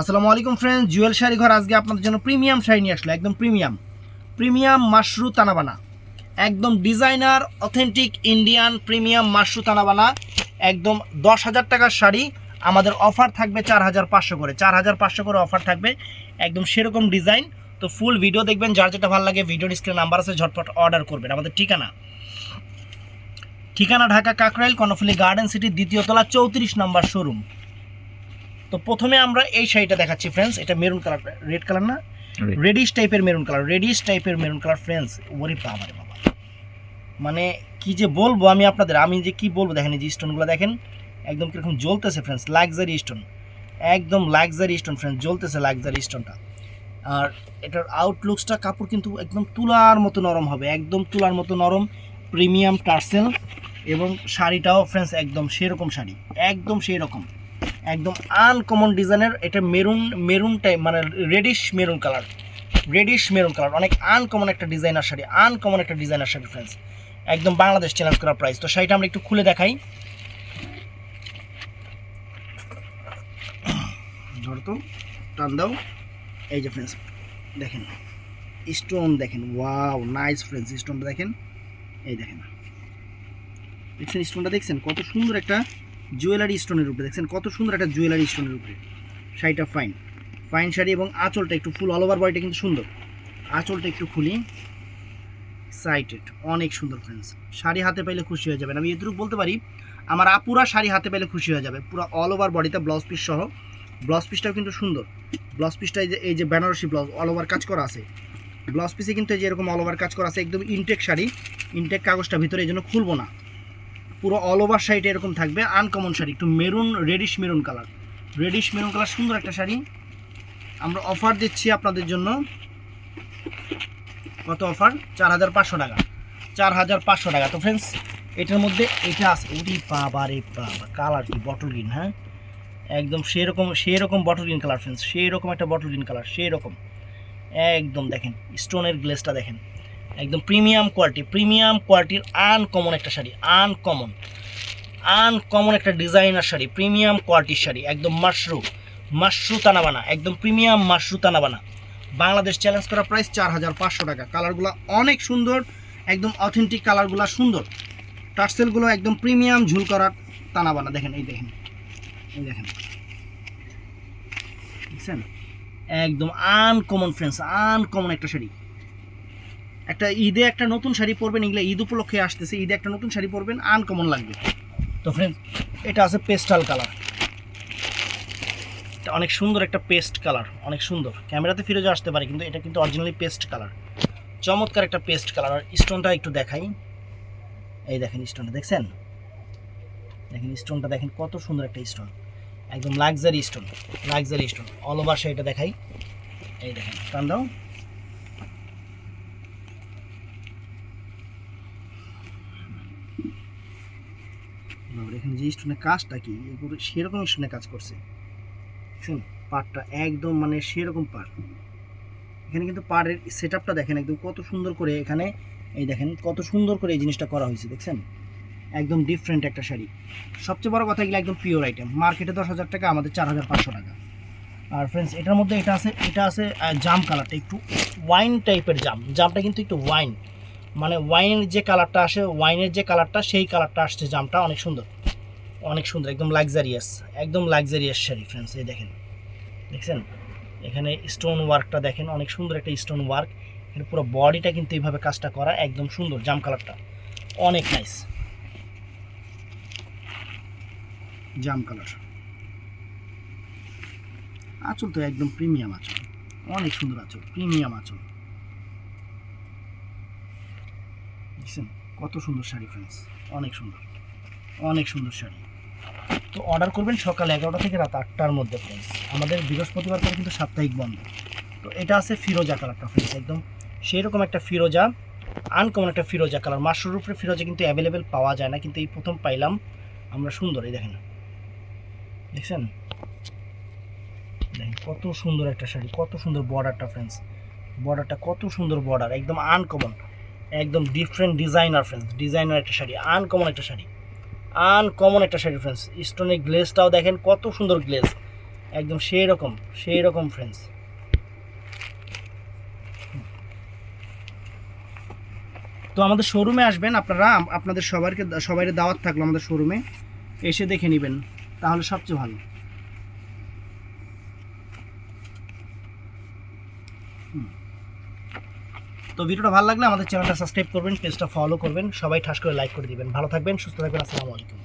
আসসালামু আলাইকুম ফ্রেন্ডস জুয়েল শাড়ি ঘর আজকে আপনাদের জন্য প্রিমিয়াম শাড়ি নিয়ে আসলো, একদম প্রিমিয়াম প্রিমিয়াম মাশরু তানাবানা। একদম designer authentic Indian premium Mashru Tanabana. একদম দশ হাজার টাকার শাড়ি। আমাদের অফার থাকবে চার হাজার পাঁচশো করে। চার হাজার পাঁচশো করে অফার থাকবে। একদম সেরকম ডিজাইন তো ফুল ভিডিও দেখবেন, যার যেটা ভালো লাগে ভিডিও স্ক্রিনে নাম্বার আছে, ঝটপট অর্ডার করবেন। আমাদের ঠিকানা। ঠিকানা ঢাকা কাকরাইল, কর্ণফুলি গার্ডেন সিটির দ্বিতীয় তলা, চৌত্রিশ নম্বর শোরুম তো প্রথমে আমরা এই শাড়িটা দেখাচ্ছি ফ্রেন্ডস এটা মেরুন কালার রেড কালার না? রেডিশ টাইপের মেরুন কালার রেডিশ টাইপের মেরুন কালার ফ্রেন্ডস ওরে বাবা বাবা। মানে কি যে বলব আমি আপনাদের আমি যে কি বলব দেখেন এই যে স্টোনগুলো দেখেন একদম কীরকম জ্বলতেছে ফ্রেন্ডস লাক্সারি স্টোন একদম লাক্সারি স্টোন ফ্রেন্ডস জ্বলতেছে লাক্সারি স্টোনটা আর এটার আউটলুকসটা কাপড় কিন্তু একদম তুলার মতো নরম হবে একদম তুলার মতো নরম প্রিমিয়াম টার্সেল। এবং শাড়িটাও ফ্রেন্ডস একদম সেরকম শাড়ি একদম সেই রকম একদম আনকমন ডিজাইনের এটা মেরুন মেরুন টাইপ মানে reddish maroon colour reddish maroon colour অনেক আনকমন একটা ডিজাইনার শাড়ি আনকমন একটা ডিজাইনার শাড়ি ফ্রেন্ডস একদম বাংলাদেশ চ্যালেঞ্জ করা প্রাইস তো শাড়িটা আমরা একটু খুলে দেখাই। ধরতো টান দাও। এই যে ফ্রেন্ডস দেখেন স্টোন দেখেন ওয়াও নাইস ফ্রেন্ডস স্টোনটা দেখেন। এই দেখেন। দেখছেন স্টোনটা দেখছেন? কত সুন্দর একটা জুয়েলারি স্টোনের উপরে। দেখছেন কত সুন্দর একটা জুয়েলারি স্টোনের উপরে। শাড়িটা ফাইন ফাইন শাড়ি এবং আঁচলটা একটু ফুল অল ওভার বডিটা কিন্তু সুন্দর। আঁচলটা একটু খুলি। সাইটেড অনেক সুন্দর ফ্রেন্ডস শাড়ি হাতে পাইলে খুশি হয়ে যাবেন। আমি এটুকু বলতে পারি, আমার আপুরা শাড়ি হাতে পেলে খুশি হয়ে যাবে। পুরো অল ওভার বডিতে ব্লাউজ পিস সহ। ব্লাউজ পিসটাও কিন্তু সুন্দর। ব্লাউজ পিসটা এই যে এই যে বেনারসি ব্লাউজ অল ওভার কাজ করা আছে। ব্লাউজ পিসে কিন্তু এই যে এরকম অল ওভার কাজ করা আছে, একদম ইনটেক শাড়ি। ইনটেক কাগজটা ভিতরে এই জন্য খুলবো না। পুরো অল ওভার শাড়িটা এরকম থাকবে। আনকমন শাড়ি, একটু maroon reddish maroon colour reddish maroon colour সুন্দর একটা শাড়ি। আমরা অফার দিচ্ছি আপনাদের জন্য। কত অফার চার হাজার পাঁচশো টাকা। চার হাজার পাঁচশো টাকা। তো ফ্রেন্ডস এটার মধ্যে এটা আছে। ওরি বাবা রে বাবা কালার কি? বটল গ্রিন হ্যাঁ? একদম সেরকম সেরকম বটল গ্রিন কালার ফ্রেন্ডস সেই রকম একটা বটল গ্রিন কালার সেই রকম একদম দেখেন স্টোনের গ্লেসটা দেখেন। একদম প্রিমিয়াম কোয়ালিটি, প্রিমিয়াম কোয়ালিটির আনকমন একটা শাড়ি আনকমন আনকমন একটা ডিজাইনার শাড়ি, প্রিমিয়াম কোয়ালিটির শাড়ি, একদম মাশরু মাশরু তানাবানা, একদম প্রিমিয়াম মাশরু তানাবানা। বাংলাদেশ চ্যালেঞ্জ করা প্রাইস চার হাজার পাঁচশো টাকা। কালারগুলো অনেক সুন্দর, একদম অথেন্টিক কালারগুলো সুন্দর। টার্সেলগুলো একদম প্রিমিয়াম ঝুল করার তানাবানা। দেখেন, এই দেখেন এই দেখেন। দেখছেন? একদম আনকমন ফ্রেন্ডস আনকমন একটা শাড়ি। একটা ঈদে একটা নতুন শাড়ি পরবেন, এগুলো ঈদ উপলক্ষে আসতেছে, ঈদে একটা নতুন শাড়ি পরবেন আনকমন লাগবে। তো ফ্রেন্ডস এটা আছে পেস্টাল কালার এটা অনেক সুন্দর একটা পেস্ট কালার অনেক সুন্দর। ক্যামেরাতে ফিরে আসতে পারে, কিন্তু এটা কিন্তু অরিজিনালি পেস্ট কালার চমৎকার একটা পেস্ট কালার আর স্টোনটা একটু দেখাই। এই দেখেন স্টোনটা দেখছেন? দেখেন স্টোনটা দেখেন কত সুন্দর একটা স্টোন একদম luxury stone luxury stone all over শাড়িটা দেখাই। এই দেখেন, টান দাও। এখানে যে স্টোনের কাজটা কি এগুলো সেরকম স্টোনে কাজ করছে। শুন পাটটা একদম মানে সেরকম পাট এখানে কিন্তু পাড়ের সেট আপটা দেখেন একদম কত সুন্দর করে এখানে, এই দেখেন কত সুন্দর করে এই জিনিসটা করা হয়েছে, দেখছেন? একদম ডিফারেন্ট একটা শাড়ি। সবচেয়ে বড় কথা এগুলো একদম পিওর আইটেম মার্কেটে দশ হাজার টাকা, আমাদের চার হাজার পাঁচশো টাকা। আর ফ্রেন্ডস এটার মধ্যে এটা আছে এটা আছে জাম কালারটা একটু ওয়াইন টাইপের জাম। জামটা কিন্তু একটু ওয়াইন মানে ওয়াইনের যে কালারটা আসে ওয়াইনের যে কালারটা সেই কালারটা আসছে জামটা। অনেক সুন্দর। অনেক সুন্দর, একদম লাক্সারিয়াস একদম লাক্সারিয়াস শাড়ি ফ্রেন্ডস এই দেখেন। দেখছেন? এখানে স্টোন ওয়ার্কটা দেখেন, অনেক সুন্দর একটা স্টোন ওয়ার্ক এর পুরো বডিটা কিন্তু এইভাবে কাজটা করা, একদম সুন্দর জাম কালারটা অনেক নাইস জাম কালার আঁচল তো একদম প্রিমিয়াম আঁচল। অনেক সুন্দর আঁচল প্রিমিয়াম আঁচল। দেখছেন? কত সুন্দর শাড়ি ফ্রেন্ডস অনেক সুন্দর। অনেক সুন্দর শাড়ি। তো অর্ডার করবেন সকাল এগারোটা থেকে রাত আটটার মধ্যে ফ্রেন্ডস আমাদের বৃহস্পতিবার করে কিন্তু সাপ্তাহিক বন্ধ। তো এটা আছে ফিরোজা কালারটা ফ্রেন্ডস একদম সেই রকম একটা ফিরোজা আনকমন একটা ফিরোজা কালার। মাসুর উপরে ফিরোজা কিন্তু অ্যাভেলেবেল পাওয়া যায় না, কিন্তু এই প্রথম পাইলাম। আমরা সুন্দর, এই দেখেন। দেখছেন? দেখেন, কত সুন্দর একটা শাড়ি, কত সুন্দর বর্ডারটা ফ্রেন্ডস বর্ডারটা কত সুন্দর বর্ডার একদম আনকমন একদম ডিফারেন্ট ডিজাইনার ফ্রেন্ডস ডিজাইনার একটা শাড়ি আনকমন একটা শাড়ি আনকমন একটা শাড়ি ফ্রেন্ডস স্টোনের গ্লেজটাও দেখেন কত সুন্দর গ্লেজ একদম সেই রকম সেই রকম ফ্রেন্ডস তো আমাদের শোরুমে আসবেন আপনারা আপনাদের সবাইকে সবাই দাওয়াত থাকল আমাদের শোরুমে এসে দেখে নেবেন, তাহলে সবচেয়ে ভালো হুম। তো ভিডিওটা ভালো লাগলে আমাদের চ্যানেলটা সাবস্ক্রাইব করবেন, পেজটা ফলো করবেন, সবাই ঠাস করে লাইক করে দিবেন। ভালো থাকবেন, সুস্থ থাকবেন, আসসালামু আলাইকুম।